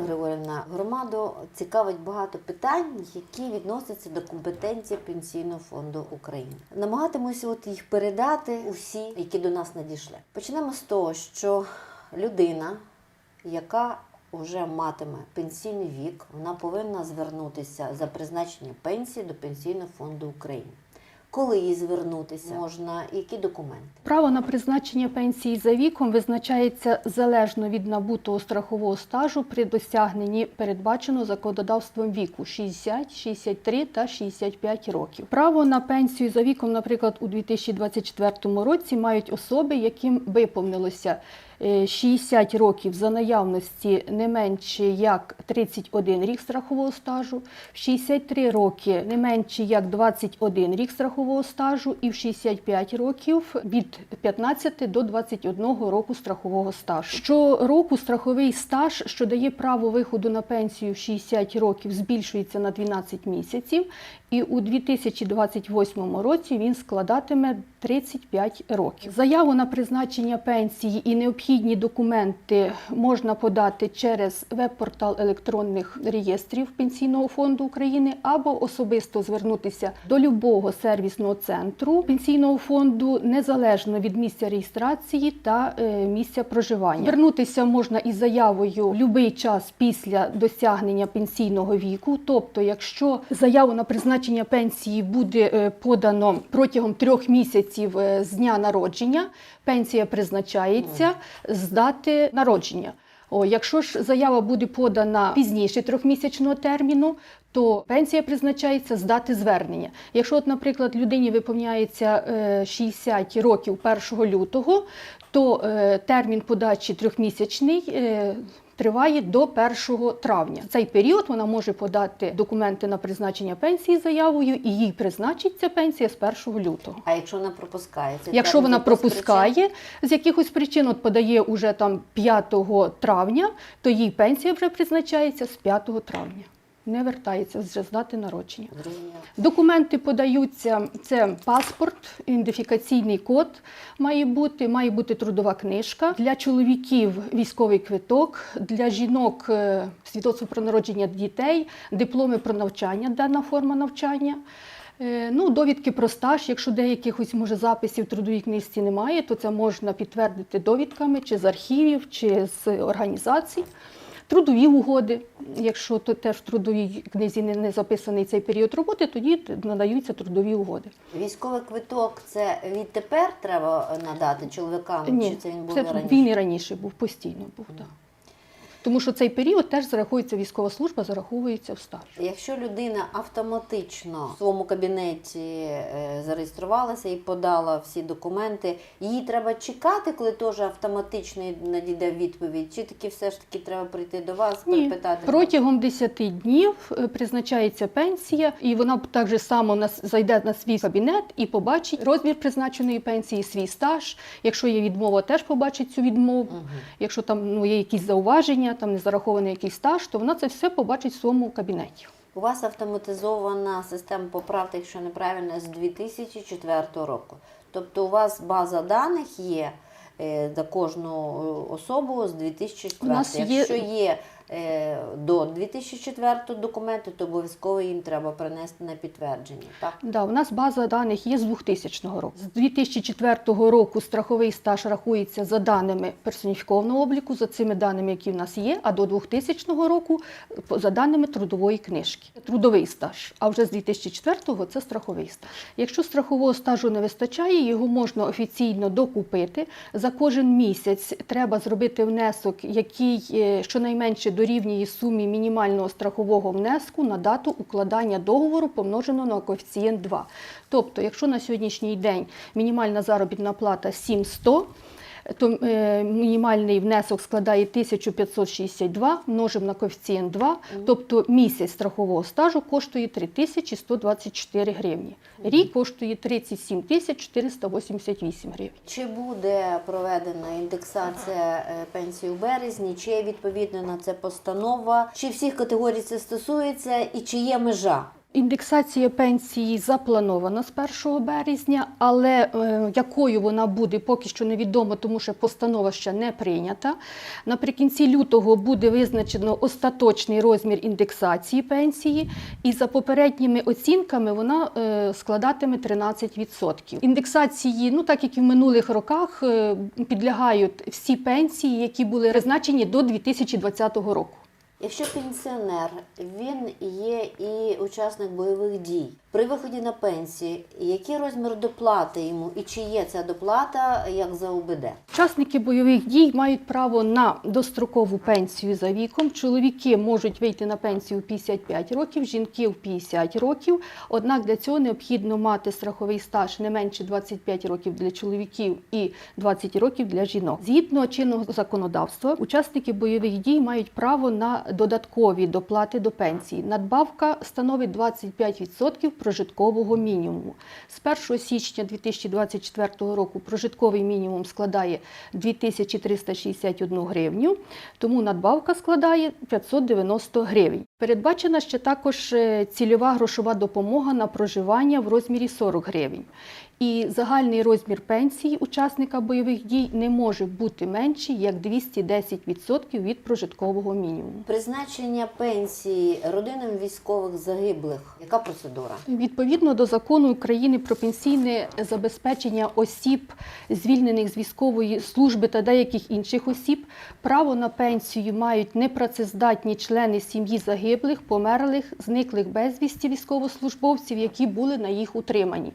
Григорівна, громаду цікавить багато питань, які відносяться до компетенції Пенсійного фонду України. Намагатимуся от їх передати усі, які до нас надійшли. Почнемо з того, що людина, яка вже матиме пенсійний вік, вона повинна звернутися за призначення пенсії до Пенсійного фонду України. Коли їй звернутися можна, які документи? Право на призначення пенсії за віком визначається залежно від набутого страхового стажу при досягненні передбаченого законодавством віку 60, 63 та 65 років. Право на пенсію за віком, наприклад, у 2024 році мають особи, яким виповнилося 60 років за наявності не менше як 31 рік страхового стажу, в 63 роки не менше як 21 рік страхового стажу і в 65 років від 15 до 21 року страхового стажу. Щороку страховий стаж, що дає право виходу на пенсію в 60 років, збільшується на 12 місяців, і у 2028 році він складатиме 35 років. Заяву на призначення пенсії і необхідні документи можна подати через веб-портал електронних реєстрів Пенсійного фонду України або особисто звернутися до любого сервісного центру пенсійного фонду незалежно від місця реєстрації та е, місця проживання. Звернутися можна із заявою в будь-який час після досягнення пенсійного віку. Тобто, якщо заяву на призначення пенсії буде е, подано протягом трьох місяців е, з дня народження, пенсія призначається з дати народження. О, якщо ж заява буде подана пізніше трьохмісячного терміну, то пенсія призначається з дати звернення. Якщо, от, наприклад, людині виповняється е, 60 років 1 лютого, то е, термін подачі трьохмісячний. Триває до 1 травня. В цей період вона може подати документи на призначення пенсії заявою, і їй призначиться пенсія з 1 лютого. А якщо вона пропускає, це Якщо вона пропускає причин? з якихось причин, от подає уже там 5 травня, то їй пенсія вже призначається з 5 травня. Не вертається вже з дати народження. Документи подаються: це паспорт, ідентифікаційний код має бути, має бути трудова книжка. Для чоловіків військовий квиток, для жінок е, свідоцтво про народження дітей, дипломи про навчання, дана форма навчання. Е, Ну, довідки про стаж, якщо деякихось може записів в трудовій книжці немає, то це можна підтвердити довідками чи з архівів, чи з організацій. Трудові угоди, якщо то теж в трудовій книзі не, не записаний цей період роботи, тоді надаються трудові угоди. Військовий квиток це відтепер треба надати чоловікам, Ні, чи це він був це раніше? він і раніше був, постійно був. Так. Тому що цей період теж зарахується військова служба, зараховується в стаж. Якщо людина автоматично в своєму кабінеті е, зареєструвалася і подала всі документи, їй треба чекати, коли теж автоматично надійде відповідь, чи таки все ж таки треба прийти до вас, Ні, перепитати? протягом 10 днів е, призначається пенсія, і вона так же само нас зайде на свій кабінет і побачить розмір призначеної пенсії, свій стаж. Якщо є відмова, теж побачить цю відмову. Мгм. Якщо там ну, є якісь зауваження, там не зарахований якийсь стаж, то вона це все побачить в своєму кабінеті. У вас автоматизована система поправки, якщо неправильно, з 2004 року. Тобто у вас база даних є е, за кожну е, особу з 2004. року. Якщо є до 2004 документи, то обов'язково їм треба принести на підтвердження. Так? Да, у нас база даних є з 2000 року. З 2004 року страховий стаж рахується за даними персоніфікованого обліку, за цими даними, які в нас є, а до 2000 року за даними трудової книжки. Трудовий стаж. А вже з 2004 це страховий стаж. Якщо страхового стажу не вистачає, його можна офіційно докупити. За кожен місяць треба зробити внесок, який е, щонайменше дорівнює сумі мінімального страхового внеску на дату укладання договору помножено на коефіцієнт 2. Тобто, якщо на сьогоднішній день мінімальна заробітна плата 7100, то е, мінімальний внесок складає 1562, множимо на коефіцієнт 2, тобто місяць страхового стажу коштує 3124 гривні. Рік коштує 37 488 гривень. Чи буде проведена індексація е, пенсії у березні, чи є відповідно на це постанова, чи всіх категорій це стосується, і чи є межа? Індексація пенсії запланована з 1 березня, але е, якою вона буде, поки що невідомо, тому що постанова ще не прийнята. Наприкінці лютого буде визначено остаточний розмір індексації пенсії, і за попередніми оцінками вона е, складатиме 13%. Індексації, ну так як і в минулих роках, е, підлягають всі пенсії, які були призначені до 2020 року. Якщо пенсіонер він є і учасник бойових дій при виході на пенсію, який розмір доплати йому і чи є ця доплата як за УБД? Учасники бойових дій мають право на дострокову пенсію за віком. Чоловіки можуть вийти на пенсію в 55 років, жінки в 50 років. Однак для цього необхідно мати страховий стаж не менше 25 років для чоловіків і 20 років для жінок. Згідно чинного законодавства, учасники бойових дій мають право на додаткові доплати до пенсії. Надбавка становить 25% прожиткового мінімуму. З 1 січня 2024 року прожитковий мінімум складає 2361 гривню, тому надбавка складає 590 гривень. Передбачена ще також е, цільова грошова допомога на проживання в розмірі 40 гривень. І загальний розмір пенсії учасника бойових дій не може бути менший як 210% від прожиткового мінімуму. Призначення пенсії родинам військових загиблих. Яка процедура? Відповідно до закону України про пенсійне забезпечення осіб, звільнених з військової служби та деяких інших осіб, право на пенсію мають непрацездатні члени сім'ї загиблих, померлих, зниклих безвісті військовослужбовців, які були на їх утриманні.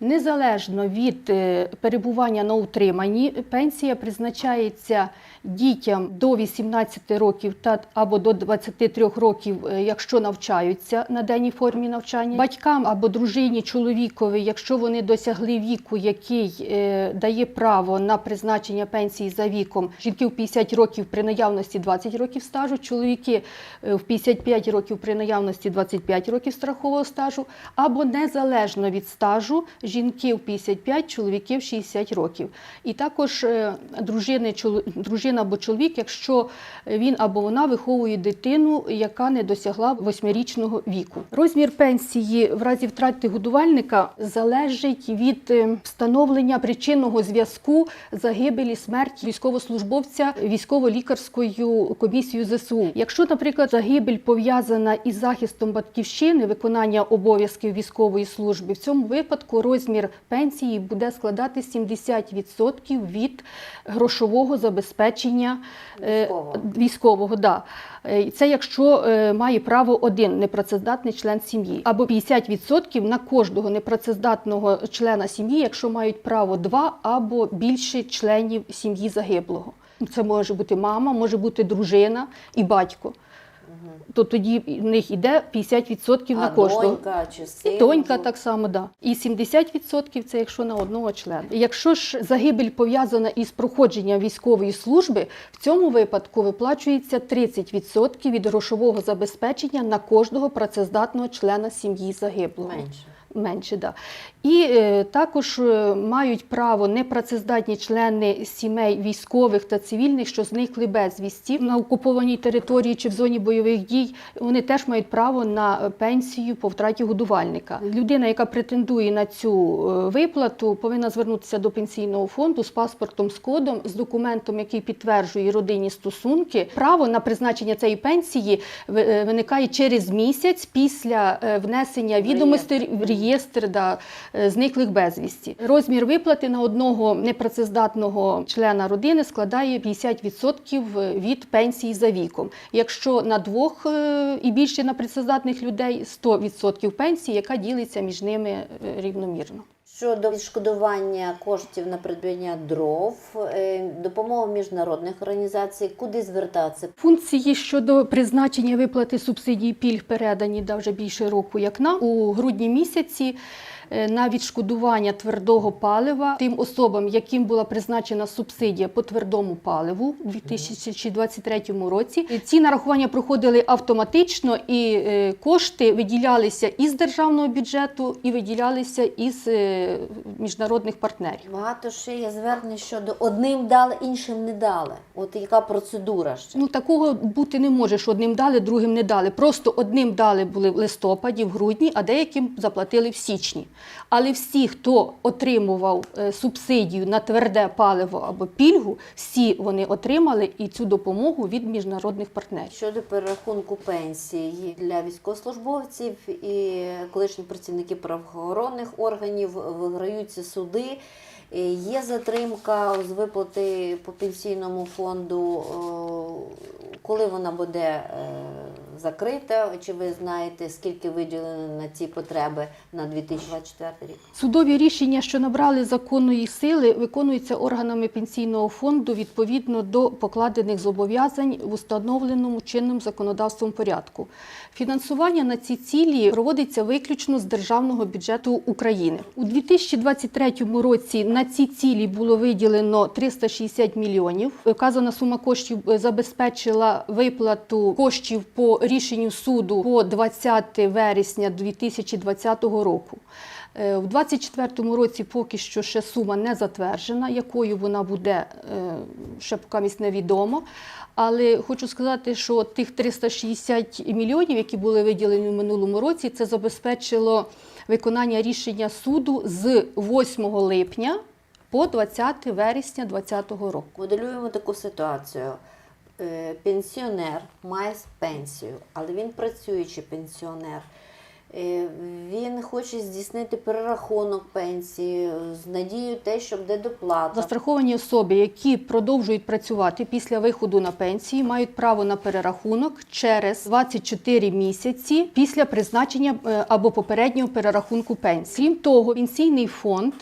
Незалежно від е, перебування на утриманні, пенсія призначається дітям до 18 років та або до 23 років, е, якщо навчаються на денній формі навчання, батькам або дружині, чоловікові, якщо вони досягли віку, який е, дає право на призначення пенсії за віком, жінки в 50 років при наявності 20 років стажу, чоловіки в 55 років при наявності 25 років страхового стажу, або незалежно від стажу, жінки в 55, чоловіки в 60 років. І також е, дружини, дружина або чоловік, якщо він або вона виховує дитину, яка не досягла восьмирічного віку. Розмір пенсії в разі втрати годувальника залежить від е, встановлення причинного зв'язку загибелі смерті військовослужбовця військово-лікарською комісією ЗСУ. Якщо, наприклад, загибель пов'язана із захистом батьківщини, виконання обов'язків військової служби, в цьому випадку розмір пенсії буде складати 70% від грошового забезпечення е, Військового. військового. Да. Е, Це якщо е, має право один непрацездатний член сім'ї, або 50% на кожного непрацездатного члена сім'ї, якщо мають право два або більше членів сім'ї загиблого. Це може бути мама, може бути дружина і батько. То тоді в них йде 50% на а кожного. донька чи син? І донька так само, да. І 70% це якщо на одного члена. Якщо ж загибель пов'язана із проходженням військової служби, в цьому випадку виплачується 30% від грошового забезпечення на кожного працездатного члена сім'ї загиблого. менше. Менше, да. І е, також е, мають право непрацездатні члени сімей військових та цивільних, що зникли безвісті на окупованій території чи в зоні бойових дій. Вони теж мають право на е, пенсію по втраті годувальника. Людина, яка претендує на цю виплату, повинна звернутися до пенсійного фонду з паспортом, з кодом, з документом, який підтверджує родинні стосунки. Право на призначення цієї пенсії ви- виникає через місяць після внесення відомостей в реєстр да, зниклих безвісті. Розмір виплати на одного непрацездатного члена родини складає 50% від пенсії за віком. Якщо на двох е, і більше непрацездатних людей 100% пенсії, яка ділиться між ними е, рівномірно. Щодо відшкодування коштів на придбання дров, е, допомога міжнародних організацій, куди звертатися? Функції щодо призначення виплати субсидій пільг передані да, вже більше року, як нам у грудні місяці. Е, на відшкодування твердого палива тим особам, яким була призначена субсидія по твердому паливу у 2023 році. Ці нарахування проходили автоматично, і е, кошти виділялися із державного бюджету і виділялися із е, міжнародних партнерів. Багато ще є звернень щодо одним дали, іншим не дали. От яка процедура ще? Ну такого бути не може, що одним дали, другим не дали. Просто одним дали були в листопаді, в грудні, а деяким заплатили в січні. Але всі, хто отримував е, субсидію на тверде паливо або пільгу, всі вони отримали і цю допомогу від міжнародних партнерів. Щодо перерахунку пенсії для військовослужбовців і колишніх працівників правоохоронних органів виграються суди. Е, Є затримка з виплати по пенсійному фонду. Е, Коли вона буде закрита? Чи ви знаєте, скільки виділено на ці потреби на 2024 рік? Судові рішення, що набрали законної сили, виконуються органами пенсійного фонду відповідно до покладених зобов'язань в установленому чинним законодавством порядку. Фінансування на ці цілі проводиться виключно з державного бюджету України. У 2023 році на ці цілі було виділено 360 мільйонів. Вказана сума коштів е, забезпечила виплату коштів по рішенню суду по 20 вересня 2020 року. Е, В 2024 році поки що ще сума не затверджена, якою вона буде, е, ще поки невідомо. Але хочу сказати, що тих 360 мільйонів, які були виділені в минулому році, це забезпечило виконання рішення суду з 8 липня по 20 вересня 2020 року. Моделюємо таку ситуацію. Е, Пенсіонер має пенсію, але він працюючий пенсіонер. Е, Він хоче здійснити перерахунок пенсії з надією те, що буде доплата. Застраховані особи, які продовжують працювати після виходу на пенсію, мають право на перерахунок через 24 місяці після призначення е, або попереднього перерахунку пенсії. Крім того, пенсійний фонд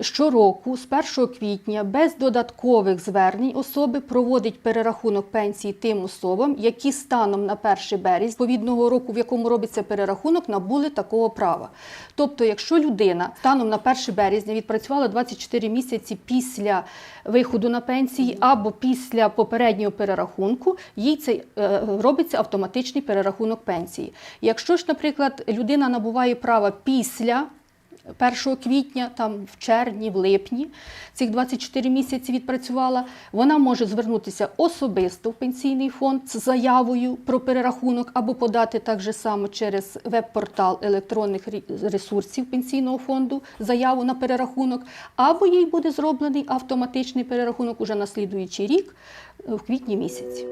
щороку з 1 квітня без додаткових звернень особи проводить перерахунок пенсії тим особам, які станом на 1 березня відповідного року, в якому робиться перерахунок, набули такого права. Тобто, якщо людина станом на 1 березня відпрацювала 24 місяці після виходу на пенсії або після попереднього перерахунку, їй це е, робиться автоматичний перерахунок пенсії. Якщо ж, наприклад, людина набуває права після 1 квітня, там в червні, в липні цих 24 місяці відпрацювала, вона може звернутися особисто в пенсійний фонд з заявою про перерахунок або подати так же само через веб-портал електронних ресурсів пенсійного фонду заяву на перерахунок, або їй буде зроблений автоматичний перерахунок уже на слідуючий рік е, в квітні місяці.